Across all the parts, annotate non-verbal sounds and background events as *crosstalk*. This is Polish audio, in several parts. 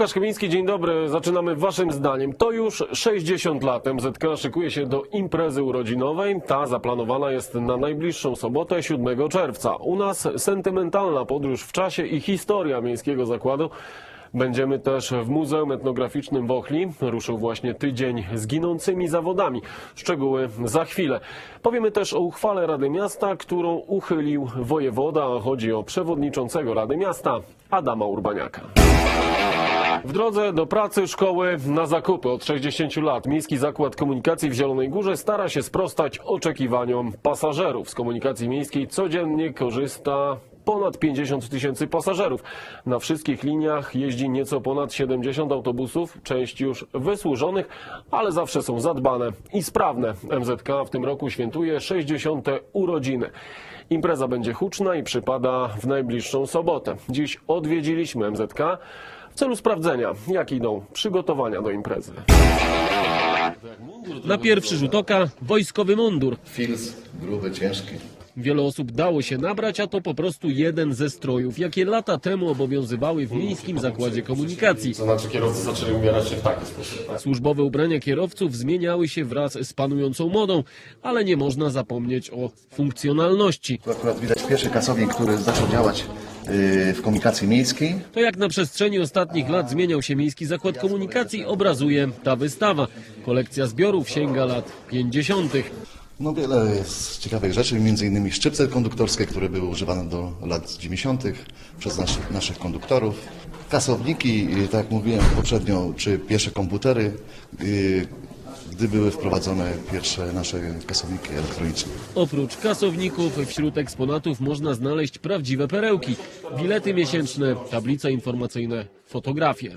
Łukasz Chybiński, dzień dobry. Zaczynamy waszym zdaniem. To już 60 lat MZK szykuje się do imprezy urodzinowej. Ta zaplanowana jest na najbliższą sobotę, 7 czerwca. U nas sentymentalna podróż w czasie i historia miejskiego zakładu. Będziemy też w Muzeum Etnograficznym w Ochli. Ruszył właśnie tydzień z ginącymi zawodami. Szczegóły za chwilę. Powiemy też o uchwale Rady Miasta, którą uchylił wojewoda. Chodzi o przewodniczącego Rady Miasta Adama Urbaniaka. W drodze do pracy, szkoły, na zakupy od 60 lat Miejski Zakład Komunikacji w Zielonej Górze stara się sprostać oczekiwaniom pasażerów. Z komunikacji miejskiej codziennie korzysta ponad 50 tysięcy pasażerów. Na wszystkich liniach jeździ nieco ponad 70 autobusów, część już wysłużonych, ale zawsze są zadbane i sprawne. MZK w tym roku świętuje 60. urodziny. Impreza będzie huczna i przypada w najbliższą sobotę. Dziś odwiedziliśmy MZK w celu sprawdzenia, jak idą przygotowania do imprezy. Na pierwszy rzut oka wojskowy mundur. Fils, gruby, ciężki. Wiele osób dało się nabrać, a to po prostu jeden ze strojów, jakie lata temu obowiązywały w Miejskim Zakładzie Komunikacji. To znaczy kierowcy zaczęli ubierać się w taki sposób. Tak? Służbowe ubrania kierowców zmieniały się wraz z panującą modą, ale nie można zapomnieć o funkcjonalności. Tu akurat widać pierwszy kasownik, który zaczął działać w komunikacji miejskiej. To jak na przestrzeni ostatnich lat zmieniał się Miejski Zakład Komunikacji, obrazuje ta wystawa. Kolekcja zbiorów sięga lat 50. No wiele jest ciekawych rzeczy, między innymi szczypce konduktorskie, które były używane do lat 90. przez naszych, naszych konduktorów. Kasowniki, tak jak mówiłem poprzednio, czy pierwsze komputery, yy, gdy były wprowadzone pierwsze nasze kasowniki elektroniczne. Oprócz kasowników wśród eksponatów można znaleźć prawdziwe perełki. Bilety miesięczne, tablice informacyjne, fotografie.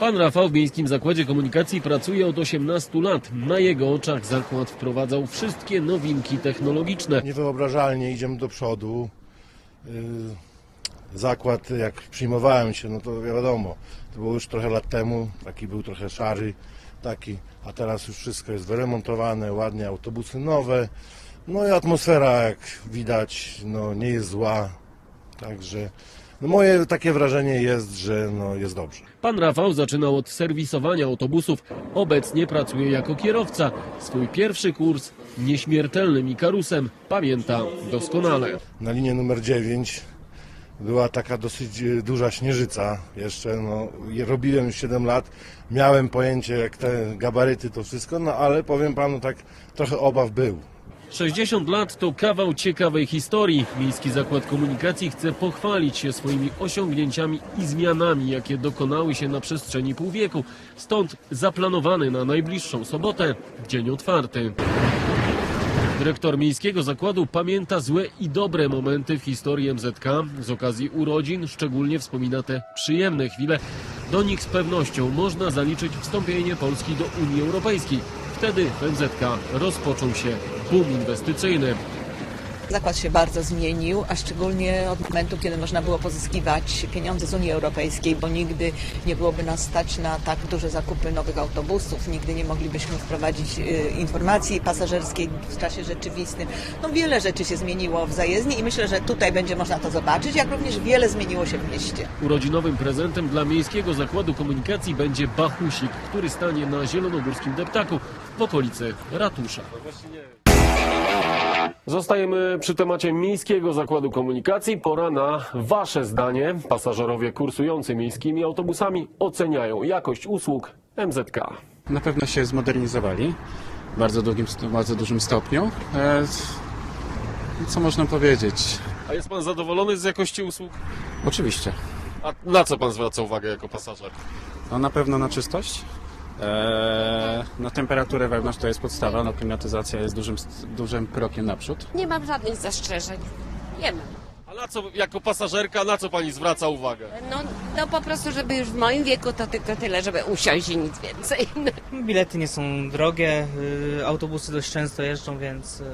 Pan Rafał w Miejskim Zakładzie Komunikacji pracuje od 18 lat. Na jego oczach zakład wprowadzał wszystkie nowinki technologiczne. niewyobrażalnie idziemy do przodu. Yy, Zakład, jak przyjmowałem się, no to wiadomo, to było już trochę lat temu, taki był trochę szary, taki, a teraz już wszystko jest wyremontowane, ładnie, autobusy nowe. No i atmosfera, jak widać, no nie jest zła, także no moje takie wrażenie jest, że no jest dobrze. Pan Rafał zaczynał od serwisowania autobusów. Obecnie pracuje jako kierowca. Swój pierwszy kurs nieśmiertelnym Ikarusem pamięta doskonale. na linię numer 9 była taka dosyć e, duża śnieżyca jeszcze, no robiłem już 7 lat, miałem pojęcie jak te gabaryty to wszystko, no ale powiem panu tak, trochę obaw był. 60 lat to kawał ciekawej historii. Miejski Zakład Komunikacji chce pochwalić się swoimi osiągnięciami i zmianami, jakie dokonały się na przestrzeni pół wieku. Stąd zaplanowany na najbliższą sobotę dzień otwarty. Dyrektor Miejskiego Zakładu pamięta złe i dobre momenty w historii MZK. Z okazji urodzin szczególnie wspomina te przyjemne chwile. Do nich z pewnością można zaliczyć wstąpienie Polski do Unii Europejskiej. Wtedy w MZK rozpoczął się boom inwestycyjny. Zakład się bardzo zmienił, a szczególnie od momentu, kiedy można było pozyskiwać pieniądze z Unii Europejskiej, bo nigdy nie byłoby nas stać na tak duże zakupy nowych autobusów, nigdy nie moglibyśmy wprowadzić y, informacji pasażerskiej w czasie rzeczywistym. No wiele rzeczy się zmieniło w zajezdni i myślę, że tutaj będzie można to zobaczyć, jak również wiele zmieniło się w mieście. Urodzinowym prezentem dla Miejskiego Zakładu Komunikacji będzie Bachusik, który stanie na zielonogórskim deptaku w okolicy ratusza. Zostajemy przy temacie Miejskiego Zakładu Komunikacji. Pora na Wasze zdanie. Pasażerowie kursujący miejskimi autobusami oceniają jakość usług MZK. Na pewno się zmodernizowali w bardzo, długim, bardzo dużym stopniu. E, co można powiedzieć? A jest Pan zadowolony z jakości usług? Oczywiście. A na co Pan zwraca uwagę jako pasażer? No, na pewno na czystość. E, na temperaturę wewnątrz to jest podstawa, no klimatyzacja jest dużym, dużym krokiem naprzód. Nie mam żadnych zastrzeżeń. Nie mam. A na co jako pasażerka, na co Pani zwraca uwagę? No, no po prostu, żeby już w moim wieku to tylko tyle, żeby usiąść i nic więcej. *laughs* Bilety nie są drogie, y, autobusy dość często jeżdżą, więc y,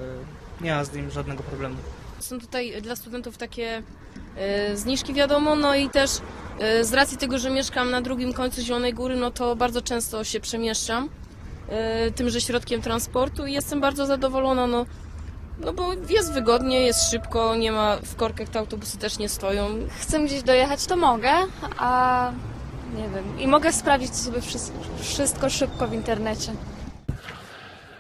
nie ma z nim żadnego problemu. Są tutaj dla studentów takie e, zniżki, wiadomo, no i też z racji tego, że mieszkam na drugim końcu Zielonej Góry, no to bardzo często się przemieszczam e, tymże środkiem transportu i jestem bardzo zadowolona, no no bo jest wygodnie, jest szybko, nie ma, w korkach te autobusy też nie stoją. chcę gdzieś dojechać, to mogę, a nie wiem. I mogę sprawdzić sobie wszystko szybko w internecie.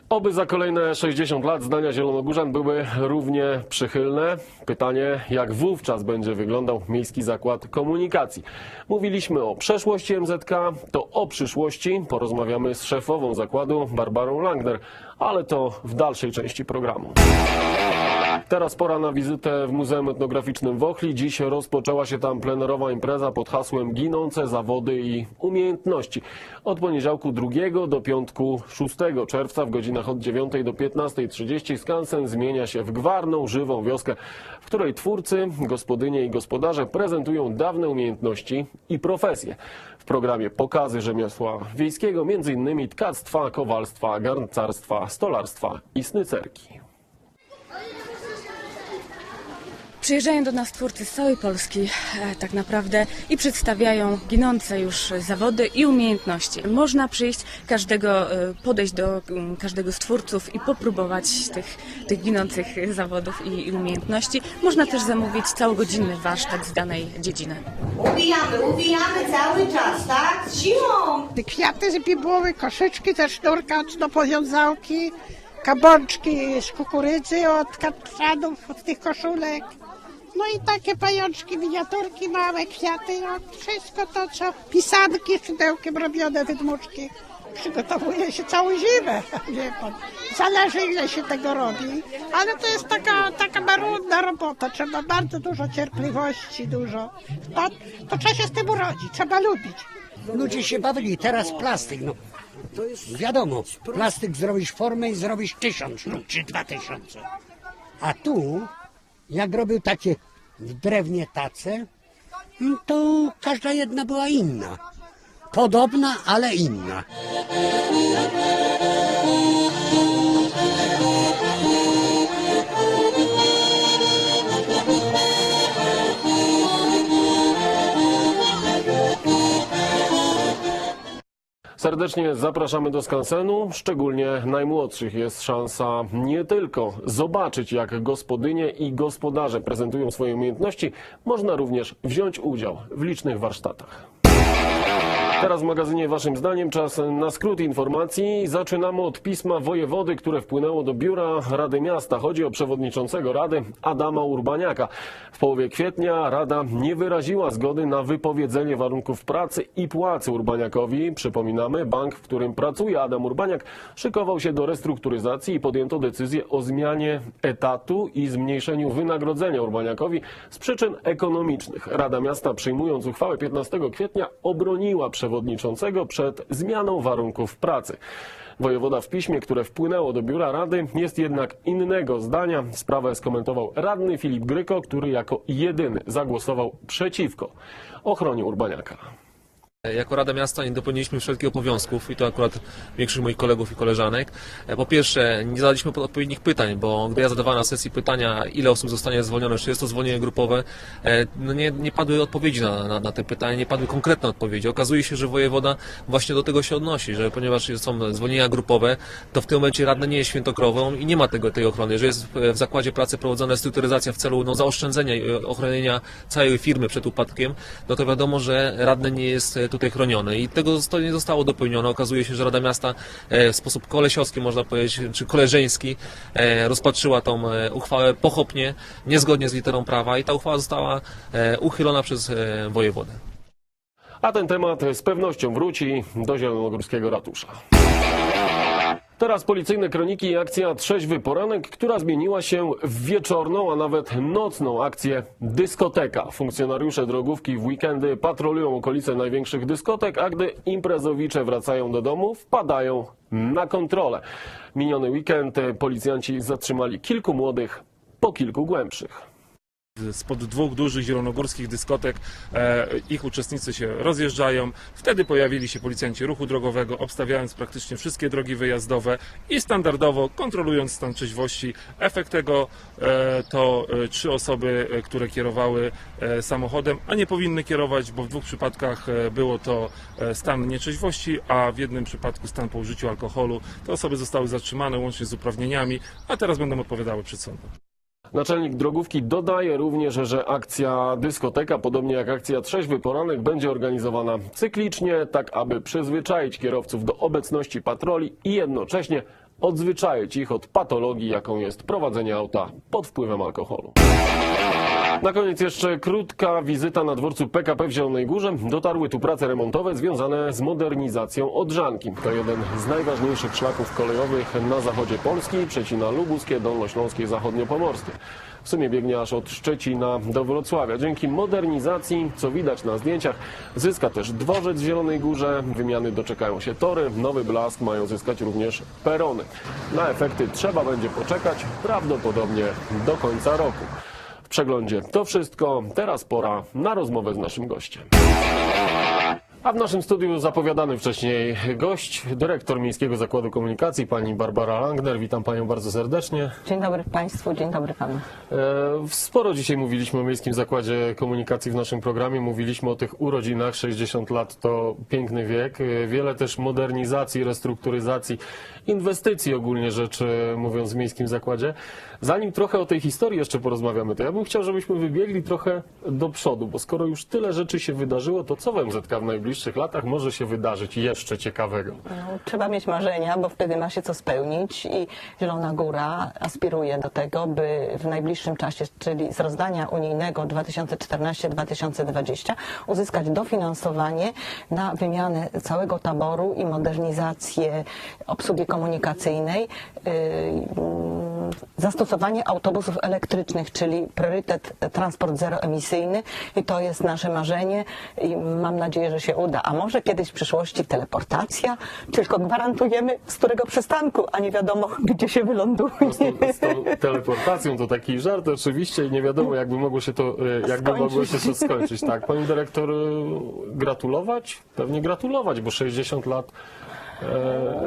Oby za kolejne 60 lat zdania zielonogórzan były równie przychylne. Pytanie, jak wówczas będzie wyglądał Miejski Zakład Komunikacji. Mówiliśmy o przeszłości MZK, to o przyszłości porozmawiamy z szefową zakładu Barbarą Langner, ale to w dalszej części programu. Teraz pora na wizytę w Muzeum Etnograficznym w Ochli. Dziś rozpoczęła się tam plenerowa impreza pod hasłem Ginące zawody i umiejętności. Od poniedziałku 2 do piątku 6 czerwca w godzinach od 9 do 15.30 skansen zmienia się w gwarną, żywą wioskę, w której twórcy, gospodynie i gospodarze prezentują dawne umiejętności i profesje. W programie pokazy rzemiosła wiejskiego, m.in. tkactwa, kowalstwa, garncarstwa, stolarstwa i snycerki. Przyjeżdżają do nas twórcy z całej Polski e, tak naprawdę i przedstawiają ginące już zawody i umiejętności. Można przyjść, każdego, e, podejść do mm, każdego z twórców i popróbować tych, tych ginących zawodów i, i umiejętności. Można też zamówić całogodzinny warsztat z danej dziedziny. Uwijamy, uwijamy cały czas, tak? Z siłą! Kwiaty z bibuły, koszyczki ze sznurka do powiązałki, kabączki z kukurydzy od katranów, od tych koszulek. No i takie pajączki, miniaturki, małe kwiaty, no wszystko to, co pisanki szydełkiem robione, wydmuczki. Przygotowuje się całą zimę, *laughs* wie pan. Zależy ile się tego robi, ale to jest taka, taka marudna robota. Trzeba bardzo dużo cierpliwości, dużo. To, to trzeba się z tym urodzić, trzeba lubić. Ludzie się bawili, teraz plastyk, no. Wiadomo, plastyk zrobisz formę i zrobisz tysiąc sztuk, czy dwa tysiące. A tu, jak robił takie w drewnie tace, to każda jedna była inna. Podobna, ale inna. Serdecznie zapraszamy do skansenu. Szczególnie najmłodszych jest szansa nie tylko zobaczyć, jak gospodynie i gospodarze prezentują swoje umiejętności, można również wziąć udział w licznych warsztatach. Teraz w magazynie Waszym zdaniem czas na skrót informacji. Zaczynamy od pisma wojewody, które wpłynęło do biura Rady Miasta. Chodzi o przewodniczącego Rady Adama Urbaniaka. W połowie kwietnia Rada nie wyraziła zgody na wypowiedzenie warunków pracy i płacy Urbaniakowi. Przypominamy, bank, w którym pracuje Adam Urbaniak, szykował się do restrukturyzacji i podjęto decyzję o zmianie etatu i zmniejszeniu wynagrodzenia Urbaniakowi z przyczyn ekonomicznych. Rada Miasta przyjmując uchwałę 15 kwietnia obroniła przewodniczącego przed zmianą warunków pracy. Wojewoda w piśmie, które wpłynęło do biura Rady, jest jednak innego zdania. Sprawę skomentował radny Filip Gryko, który jako jedyny zagłosował przeciwko ochronie Urbaniaka. Jako Rada Miasta nie dopełniliśmy wszelkich obowiązków i to akurat większość moich kolegów i koleżanek. E, Po pierwsze, nie zadaliśmy odpowiednich pytań, bo gdy ja zadawałem na sesji pytania, ile osób zostanie zwolnione, czy jest to zwolnienie grupowe, e, no nie, nie padły odpowiedzi na, na, na te pytania, nie padły konkretne odpowiedzi. Okazuje się, że wojewoda właśnie do tego się odnosi, że ponieważ są zwolnienia grupowe, to w tym momencie radna nie jest świętokrową i nie ma tego, tej ochrony. Że jest w- zakładzie pracy prowadzona restrukturyzacja w celu no, zaoszczędzenia i e, ochronienia całej firmy przed upadkiem, no to wiadomo, że radny nie jest e, tutaj chroniony i tego to nie zostało dopełnione. Okazuje się, że Rada Miasta e, w sposób kolesiowski, można powiedzieć, czy koleżeński e, rozpatrzyła tą e, uchwałę pochopnie, niezgodnie z literą prawa i ta uchwała została uchylona przez wojewodę. A ten temat z pewnością wróci do Zielonogórskiego Ratusza. Teraz policyjne kroniki i akcja Trzeźwy Poranek, która zmieniła się w wieczorną, a nawet nocną akcję dyskoteka. Funkcjonariusze drogówki w weekendy patrolują okolice największych dyskotek, a gdy imprezowicze wracają do domu, wpadają na kontrolę. Miniony weekend policjanci zatrzymali kilku młodych, po kilku głębszych. Spod dwóch dużych zielonogórskich dyskotek e, ich uczestnicy się rozjeżdżają. Wtedy pojawili się policjanci ruchu drogowego, obstawiając praktycznie wszystkie drogi wyjazdowe i standardowo kontrolując stan trzeźwości. Efekt tego e, to e, trzy osoby, e, które kierowały e, samochodem, a nie powinny kierować, bo w dwóch przypadkach e, było to e, stan nieczeźwości, a w jednym przypadku stan po użyciu alkoholu. Te osoby zostały zatrzymane łącznie z uprawnieniami, a teraz będą odpowiadały przed sądem. Naczelnik drogówki dodaje również, że akcja dyskoteka, podobnie jak akcja Trzeźwy Poranek, będzie organizowana cyklicznie, tak aby przyzwyczaić kierowców do obecności patroli i jednocześnie odzwyczaić ich od patologii, jaką jest prowadzenie auta pod wpływem alkoholu. Na koniec jeszcze krótka wizyta na dworcu PKP w Zielonej Górze. Dotarły tu prace remontowe związane z modernizacją Odrzanki. To jeden z najważniejszych szlaków kolejowych na zachodzie Polski, przecina lubuskie, dolnośląskie zachodniopomorskie. W sumie biegnie aż od Szczecina do Wrocławia. Dzięki modernizacji, co widać na zdjęciach, zyska też dworzec w Zielonej Górze, wymiany doczekają się tory, nowy blask mają zyskać również perony. Na efekty trzeba będzie poczekać prawdopodobnie do końca roku. Przeglądzie to wszystko. Teraz pora na rozmowę z naszym gościem. A w naszym studiu zapowiadany wcześniej gość, dyrektor Miejskiego Zakładu Komunikacji, pani Barbara Langner. Witam panią bardzo serdecznie. Dzień dobry Państwu, dzień dobry Panu. E, Sporo dzisiaj mówiliśmy o Miejskim Zakładzie Komunikacji w naszym programie. Mówiliśmy o tych urodzinach. 60 lat to piękny wiek. E, Wiele też modernizacji, restrukturyzacji, inwestycji ogólnie rzecz e, mówiąc w Miejskim Zakładzie. Zanim trochę o tej historii jeszcze porozmawiamy, to ja bym chciał, żebyśmy wybiegli trochę do przodu, bo skoro już tyle rzeczy się wydarzyło, to co w MZK w najbliższych latach może się wydarzyć jeszcze ciekawego? No, trzeba mieć marzenia, bo wtedy ma się co spełnić i Zielona Góra aspiruje do tego, by w najbliższym czasie, czyli z rozdania unijnego 2014-2020 uzyskać dofinansowanie na wymianę całego taboru i modernizację obsługi komunikacyjnej, yy, zastosowanie autobusów elektrycznych, czyli priorytet e, transport zeroemisyjny i to jest nasze marzenie i mam nadzieję, że się uda. A może kiedyś w przyszłości teleportacja, tylko gwarantujemy z którego przystanku, a nie wiadomo *laughs* gdzie się wyląduje. Z tą teleportacją to taki żart oczywiście i nie wiadomo jakby mogło się to, e, jakby Skończyć. mogło się to skończyć. Tak, pani dyrektor, e, gratulować? Pewnie gratulować, bo 60 lat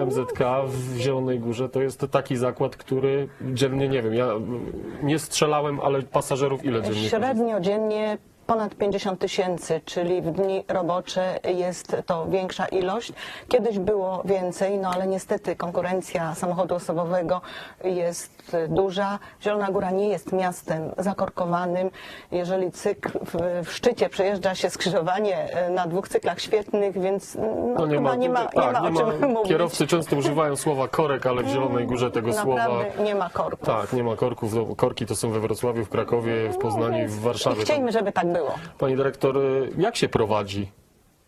MZK w Zielonej Górze to jest taki zakład, który dziennie, nie wiem, ja nie strzelałem, ale pasażerów ile dziennie? Średnio dziennie ponad 50 tysięcy, czyli w dni robocze jest to większa ilość. Kiedyś było więcej, no ale niestety konkurencja samochodu osobowego jest duża. Zielona Góra nie jest miastem zakorkowanym. Jeżeli cykl w, w szczycie przejeżdża się skrzyżowanie e, na dwóch cyklach świetnych, więc no, No chyba nie ma, nie tak, ma o czym mówić. Kierowcy często używają słowa korek, ale w Zielonej Górze tego słowa... Naprawdę nie ma korków. Tak, nie ma korków. No, Korki to są we Wrocławiu, w Krakowie, w Poznaniu i w I Warszawie. chciejmy, żeby tak było. Pani dyrektor, y, jak się prowadzi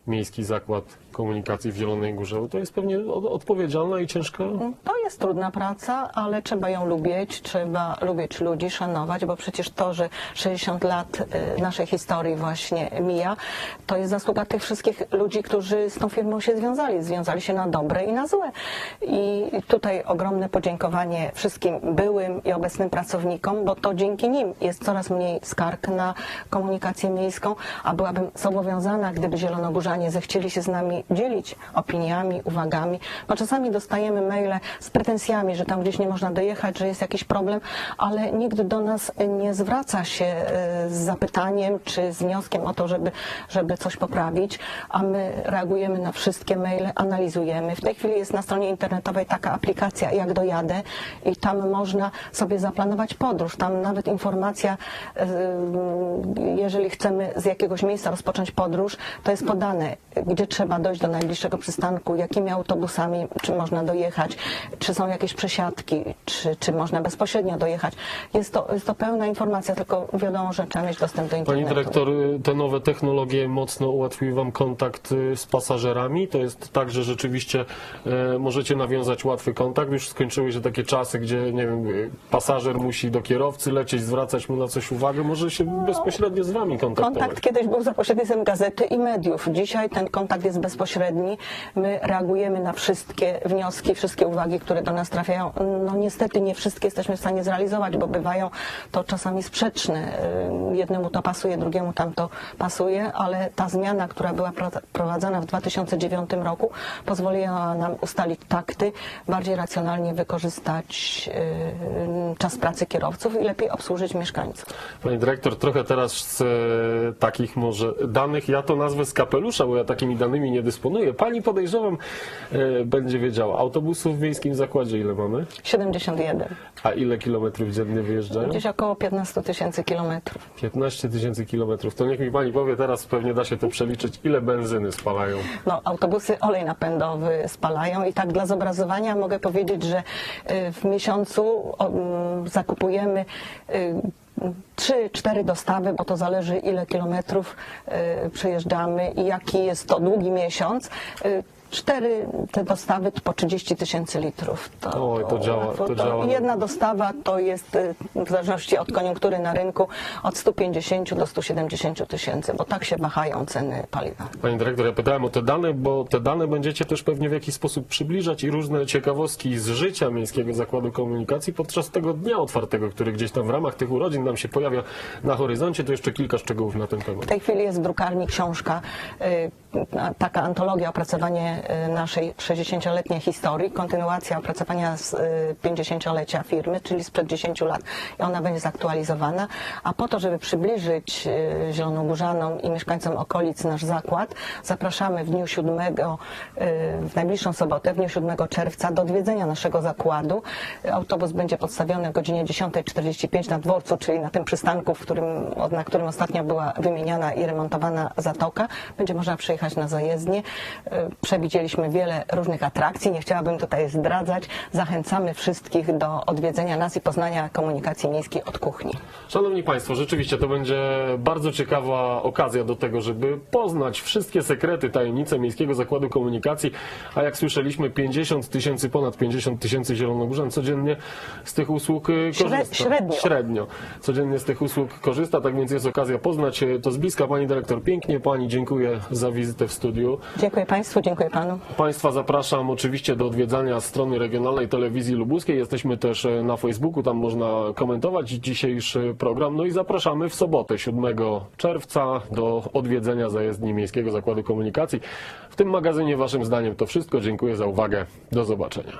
Miejski Zakład Komunikacji w Zielonej Górze? To jest pewnie od- odpowiedzialna i ciężka. To jest trudna praca, ale trzeba ją lubić, trzeba lubić ludzi, szanować, bo przecież to, że 60 lat y, naszej historii właśnie mija, to jest zasługa tych wszystkich ludzi, którzy z tą firmą się związali. Związali się na dobre i na złe. I tutaj ogromne podziękowanie wszystkim byłym i obecnym pracownikom, bo to dzięki nim jest coraz mniej skarg na komunikację miejską, a byłabym zobowiązana, gdyby zielonogórzanie zechcieli się z nami dzielić opiniami, uwagami, bo czasami dostajemy maile z pretensjami, że tam gdzieś nie można dojechać, że jest jakiś problem, ale nikt do nas nie zwraca się e, z zapytaniem czy z wnioskiem o to, żeby, żeby coś poprawić, a my reagujemy na wszystkie maile, analizujemy. W tej chwili jest na stronie internetowej taka aplikacja jak dojadę i tam można sobie zaplanować podróż. Tam nawet informacja, e, jeżeli chcemy z jakiegoś miejsca rozpocząć podróż, to jest podane, gdzie trzeba dojść do najbliższego przystanku, jakimi autobusami, czy można dojechać, czy są jakieś przesiadki, czy, czy można bezpośrednio dojechać. Jest to, jest to pełna informacja, tylko wiadomo, że trzeba mieć dostęp do Pani internetu. dyrektor, y, te nowe technologie mocno ułatwiły Wam kontakt y, z pasażerami. To jest tak, że rzeczywiście e, możecie nawiązać łatwy kontakt. Już skończyły się takie czasy, gdzie nie wiem, y, pasażer musi do kierowcy lecieć, zwracać mu na coś uwagę. Może się bezpośrednio z Wami kontaktować. Kontakt kiedyś był za pośrednictwem gazety i mediów. Dziś dzisiaj ten kontakt jest bezpośredni. My reagujemy na wszystkie wnioski, wszystkie uwagi, które do nas trafiają. No niestety nie wszystkie jesteśmy w stanie zrealizować, bo bywają to czasami sprzeczne. Y, Jednemu to pasuje, drugiemu tam to pasuje, ale ta zmiana, która była pro- prowadzona w 2009 roku, pozwoliła nam ustalić takty, bardziej racjonalnie wykorzystać y, czas pracy kierowców i lepiej obsłużyć mieszkańców. Pani dyrektor, trochę teraz z e, takich może danych, ja to nazwę z kapelusza, bo ja takimi danymi nie dysponuję. Pani podejrzewam, e, będzie wiedziała. Autobusów w miejskim zakładzie ile mamy? 71. A ile kilometrów dziennie wyjeżdżają? Gdzieś około 15 tysięcy kilometrów. 15 tysięcy kilometrów. To niech mi pani powie, teraz pewnie da się to przeliczyć, ile benzyny spalają. No, autobusy olej napędowy spalają i tak dla zobrazowania mogę powiedzieć, że y, w miesiącu zakupujemy y, trzy, cztery dostawy, bo to zależy ile kilometrów y, przejeżdżamy i jaki jest to długi miesiąc. Cztery te dostawy to po 30 tysięcy litrów. Oj, to działa, to działa. Jedna dostawa to jest y, w zależności od koniunktury na rynku od 150 do 170 tysięcy, bo tak się wahają ceny paliwa. Pani dyrektor, ja pytałem o te dane, bo te dane będziecie też pewnie w jakiś sposób przybliżać i różne ciekawostki z życia Miejskiego Zakładu Komunikacji podczas tego dnia otwartego, który gdzieś tam w ramach tych urodzin nam się pojawia na horyzoncie. To jeszcze kilka szczegółów na ten temat. W tej chwili jest w drukarni książka, y, taka antologia, opracowanie y, naszej 60-letniej historii, kontynuacja opracowania z y, 50-lecia firmy, czyli sprzed 10 lat. I ona będzie zaktualizowana. A po to, żeby przybliżyć y, Zielonogórzanom i mieszkańcom okolic nasz zakład, zapraszamy w dniu 7, y, w najbliższą sobotę, w dniu 7 czerwca do odwiedzenia naszego zakładu. Autobus będzie podstawiony o godzinie 10.45 na dworcu, czyli na tym przystanku, w którym, na którym ostatnio była wymieniana i remontowana zatoka. Będzie można przejechać na zajezdnię. Y, Przewidzieliśmy wiele różnych atrakcji. Nie chciałabym tutaj zdradzać. Zachęcamy wszystkich do odwiedzenia nas i poznania komunikacji miejskiej od kuchni. Szanowni Państwo, rzeczywiście to będzie bardzo ciekawa okazja do tego, żeby poznać wszystkie sekrety, tajemnice Miejskiego Zakładu Komunikacji, a jak słyszeliśmy 50 tysięcy, ponad 50 tysięcy zielonogórzan codziennie z tych usług Śre- korzysta. średnio. Średnio. Codziennie z tych usług korzysta, tak więc jest okazja poznać y, to z bliska. Pani dyrektor, pięknie Pani dziękuję za wizytę w studiu. Dziękuję Państwu, dziękuję Panu. Państwa zapraszam oczywiście do odwiedzania strony regionalnej telewizji lubuskiej. Jesteśmy też e, na Facebooku, tam można komentować dzisiejszy program. No i zapraszamy w sobotę 7 czerwca do odwiedzenia zajezdni Miejskiego Zakładu Komunikacji. W tym magazynie Waszym zdaniem to wszystko. Dziękuję za uwagę. Do zobaczenia.